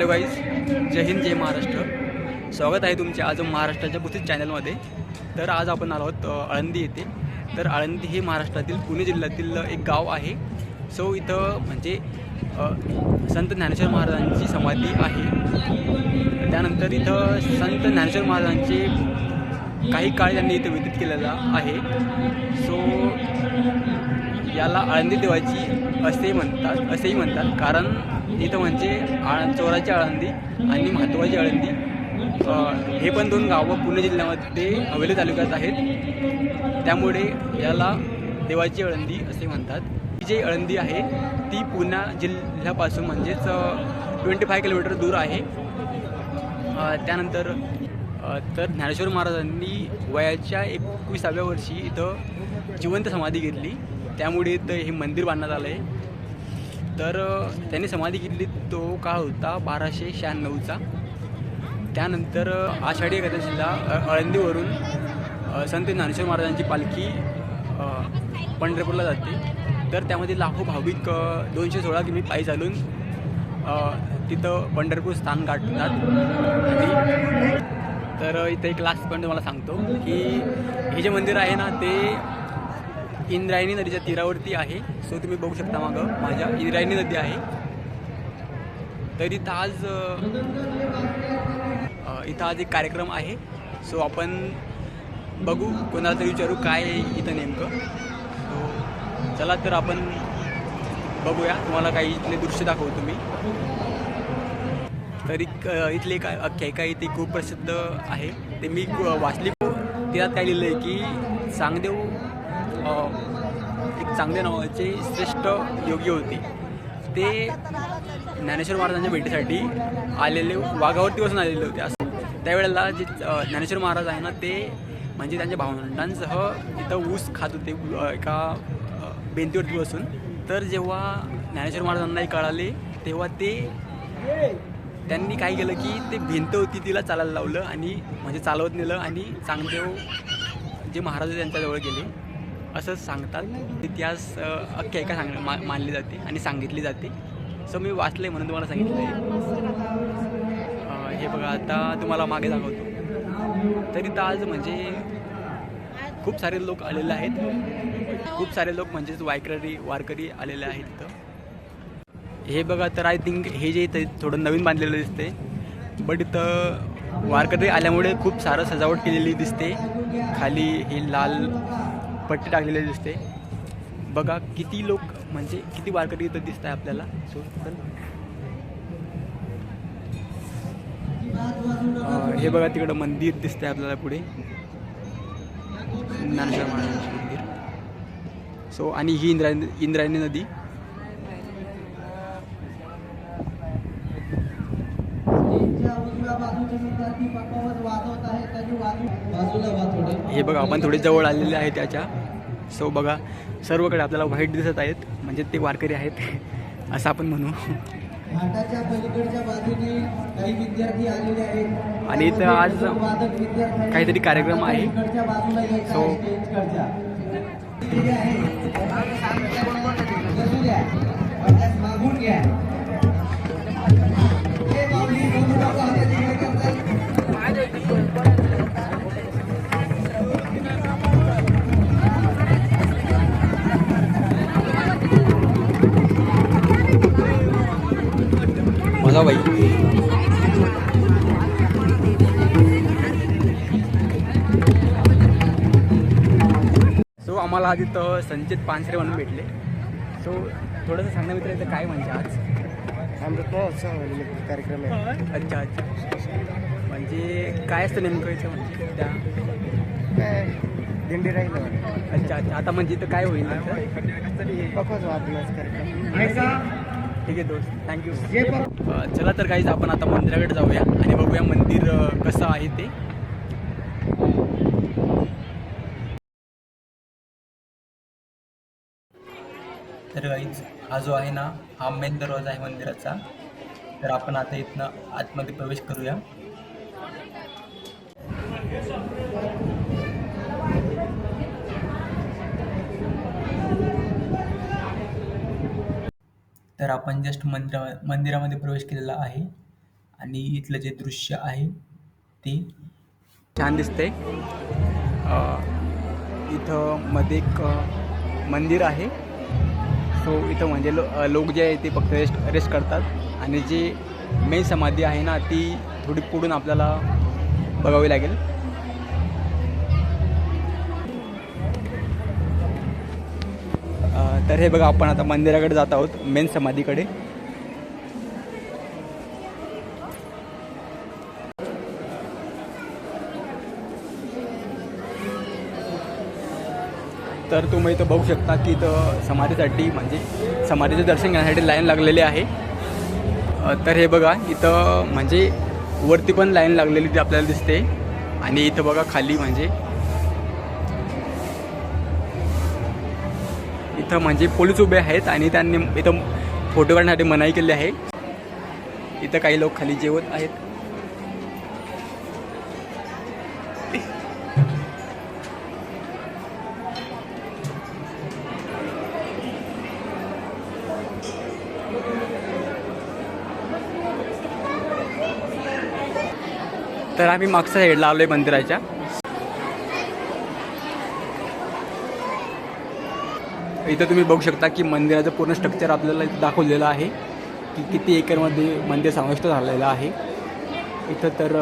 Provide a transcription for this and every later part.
Hello guys Jai Hind Jai Maharashtra. स्वागत आहे तुमचे आज महाराष्ट्राच्या बुथित चॅनलमध्ये. तर आज आपण आलो आहोत आळंदी येथे. तर आळंदी हे महाराष्ट्रातील पुणे जिल्ह्यातील एक गाव आहे. सो इथं म्हणजे संत ज्ञानेश्वर महाराजांची समाधी आहे. त्यानंतर इथं संत ज्ञानेश्वर महाराजांचे काही काळ त्यांनी इथं व्यतीत केलेला आहे. सो याला आळंदी देवाची असेही म्हणतात असेही म्हणतात. कारण इथं म्हणजे आळ चोराची आळंदी आणि महत्त्वाची आळंदी हे पण दोन गावं पुणे जिल्ह्यामध्ये हवेली तालुक्यात आहेत. त्यामुळे याला देवाची आळंदी असे म्हणतात. ही जी आळंदी आहे ती पुणे जिल्ह्यापासून म्हणजेच ट्वेंटी फाय किलोमीटर दूर आहे. त्यानंतर तर ज्ञानेश्वर महाराजांनी वयाच्या एकविसाव्या वर्षी इथं जिवंत समाधी घेतली. त्यामुळे इथं हे मंदिर बांधण्यात आलं आहे तर त्याने त्यांनी समाधी घेतली तो काळ होता बाराशे शहाण्णवचा. त्यानंतर आषाढी एकादशीला अळंदीवरून संत ज्ञानेश्वर महाराजांची पालखी पंढरपूरला जाते. तर त्यामध्ये लाखो भाविक दोनशे सोळा किमी पायी चालून तिथं पंढरपूर स्थान गाठतात. आणि तर इथं एक लास्ट पॉईंट तुम्हाला सांगतो की हे जे मंदिर आहे ना ते इंद्रायणी नदीच्या तीरावरती आहे. सो तुम्ही बघू शकता मागं माझ्या इंद्रायणी नदी आहे. तर इथं आज इथं आज एक कार्यक्रम आहे. सो आपण बघू कोणाला तरी विचारू काय इथं नेमकं. सो चला तर आपण बघूया तुम्हाला काही इथले दृश्य दाखवतो मी. तरी इथले काय अख्यायिका इथे खूप प्रसिद्ध आहे. ते मी वाचली. त्यात काय लिहिलं आहे की चांगदेव एक चांगले नावाचे श्रेष्ठ योगी होते. ते ज्ञानेश्वर महाराजांच्या भेटीसाठी आलेले वाघावरती बसून आलेले होते. असं त्यावेळेला जे ज्ञानेश्वर महाराज आहे ना ते म्हणजे त्यांच्या भावंडांसह इथं ऊस खात होते एका भिंतीवरती बसून. तर जेव्हा ज्ञानेश्वर महाराजांनाही कळाले तेव्हा ते त्यांनी काय केलं की ते भिंत होती तिला चालायला लावलं आणि म्हणजे चालवत नेलं आणि चांगदेव जे महाराज होते त्यांच्याजवळ गेले. असं सांगतात इतिहास अख्ख्या एका सांग मा मानली जाते आणि सांगितली जाते. सो मी वाचले म्हणून तुम्हाला सांगितलं आहे हे बघा आता तुम्हाला मागे दाखवतो. तरी तर आज म्हणजे खूप सारे लोक आलेले आहेत. खूप सारे लोक म्हणजेच वायकरी वारकरी आलेले आहेत इथं. हे बघा तर आय थिंक हे जे इथं थोडं नवीन बांधलेलं दिसते बट इथं वारकरी आल्यामुळे खूप सारं सजावट केलेली दिसते. खाली हे लाल पट्टी टाकलेली दिसते. बघा किती लोक म्हणजे किती वारकरी इथं दिसत आहे आपल्याला. सो हे बघा तिकडं मंदिर दिसतंय आपल्याला पुढे. महाराजांचे मंदिर. सो आणि ही इंद्रायणी इंद्रायणी नदी. हे बघा आपण थोडे जवळ आलेले आहे त्याच्या. सो बघा सर्वकडे आपल्याला व्हाईट दिसत आहेत. म्हणजे ते वारकरी आहेत असं आपण म्हणू. आणि इथं आज काहीतरी कार्यक्रम आहे. इकडच्या बाजूला यायचं आम्हाला आज इथं संचित पानसरे म्हणून भेटले. सो थोडंसं सांगणं मित्र इथं काय म्हणजे आज? अमृत महोत्सव कार्यक्रम आहे. अच्छा अच्छा. म्हणजे काय असतं नेमकं इथं म्हणजे? त्या दिंडी राहील अच्छा अच्छा. आता म्हणजे इथं काय होईल कार्यक्रम. ठीक आहे दोस्त. थँक्यू चला तर काहीच आपण आता मंदिराकडे जाऊया आणि बघूया मंदिर कसं आहे ते. तर गाईज हा जो आहे ना हा मेन दरवाजा आहे मंदिराचा. तर आपण आता इथनं आतमध्ये प्रवेश करूया. तर आपण जस्ट मंदिरा मंदिरामध्ये प्रवेश केलेला आहे. आणि इथलं जे दृश्य आहे ते छान दिसतंय. इथं मध्ये एक मंदिर आहे. सो इथं म्हणजे लो लोक जे आहे ते फक्त रेस्ट रेस्ट करतात. आणि जी मेन समाधी आहे ना ती थोडी पुढून आपल्याला बघावी लागेल. तर हे बघा आपण आता मंदिराकडे जात आहोत मेन समाधीकडे. तर तुम्ही इथं बघू शकता की इथं समाधीसाठी म्हणजे समाधीचं दर्शन घेण्यासाठी लाईन लागलेली आहे. तर हे बघा इथं म्हणजे वरती पण लाईन लागलेली ती आपल्याला दिसते. आणि इथं बघा खाली म्हणजे इथं म्हणजे पोलीस उभे आहेत आणि त्यांनी इथं फोटो काढण्यासाठी मनाई केली आहे. इथं काही लोक खाली जेवत आहेत. तर आम्ही मागच्या साईडला आलो आहे मंदिराच्या. इथं तुम्ही बघू शकता की मंदिराचं पूर्ण स्ट्रक्चर आपल्याला दाखवलेलं आहे. की किती एकरमध्ये मंदिर समाविष्ट झालेलं आहे. इथं तर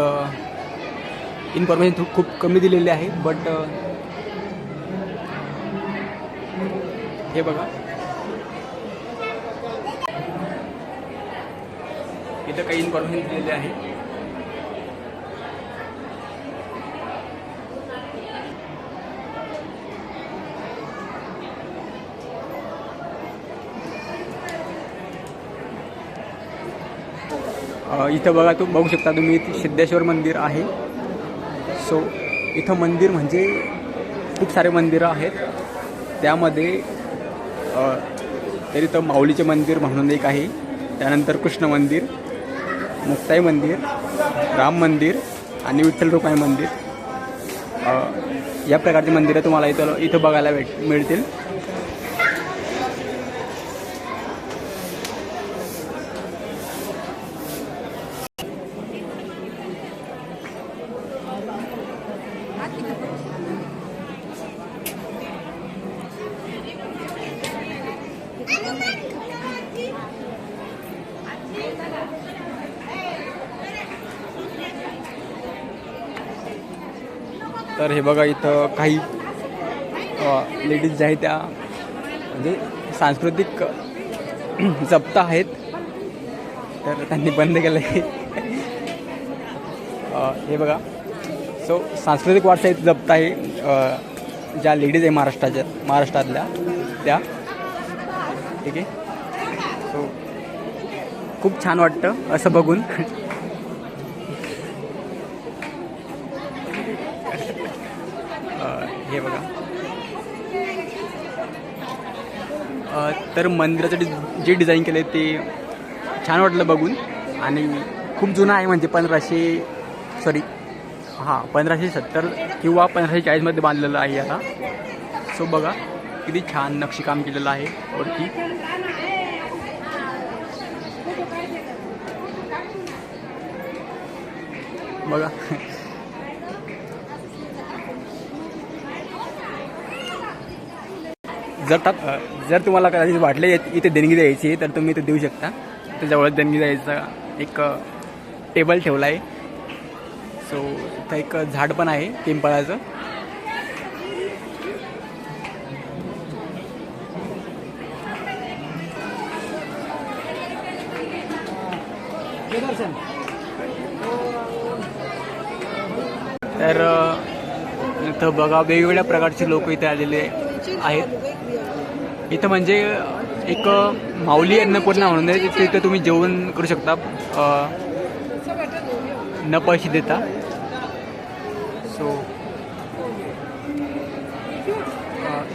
इन्फॉर्मेशन खूप कमी दिलेली आहे बट हे बघा. इथं काही इन्फॉर्मेशन दिलेली आहे. इथं बघा तू बघू शकता तुम्ही सिद्धेश्वर मंदिर आहे. सो इथं मंदिर म्हणजे खूप सारे मंदिरं आहेत. त्यामध्ये तरी तर इथं माऊलीचे मंदिर म्हणून एक आहे. त्यानंतर कृष्ण मंदिर मुक्ताई मंदिर राम मंदिर आणि विठ्ठल रुपाई मंदिर. या प्रकारची मंदिरं तुम्हाला इथं इथं बघायला भेट मिळतील. तर हे बघा इथं काही लेडीज ज्या आहेत त्या म्हणजे सांस्कृतिक जप्त आहेत. तर त्यांनी बंद केलं आहे हे बघा. सो सांस्कृतिक वारसा इथं जप्त आहे. ज्या लेडीज आहे महाराष्ट्राच्या महाराष्ट्रातल्या त्या. ठीक आहे? सो खूप छान वाटतं असं बघून अ, हे बघा अ, तर मंदिराचं डि जे डिझाईन केलं ते छान वाटलं बघून. आणि खूप जुनं आहे म्हणजे पंधराशे सॉरी हां पंधराशे सत्तर किंवा पंधराशे चाळीसमध्ये बांधलेलं आहे आता. सो बघा किती छान नक्षीकाम केलेलं आहे वरती. बघा जर तात जर तुम्हाला कदाचित वाटले इथे देणगी द्यायची तर तुम्ही इथे देऊ शकता. त्याच्यावर देणगी द्यायचा एक टेबल ठेवला आहे सो इथं एक झाड पण आहे पिंपळाचं. तर इथं बघा वेगवेगळ्या प्रकारचे लोक इथे आलेले आहेत. इथं म्हणजे एक माऊली अन्नपूर्णा म्हणून आहे तिथे इथं तुम्ही जेवण करू शकता. न पैसे देता. सो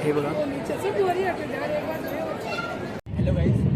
हे बघा. Hello guys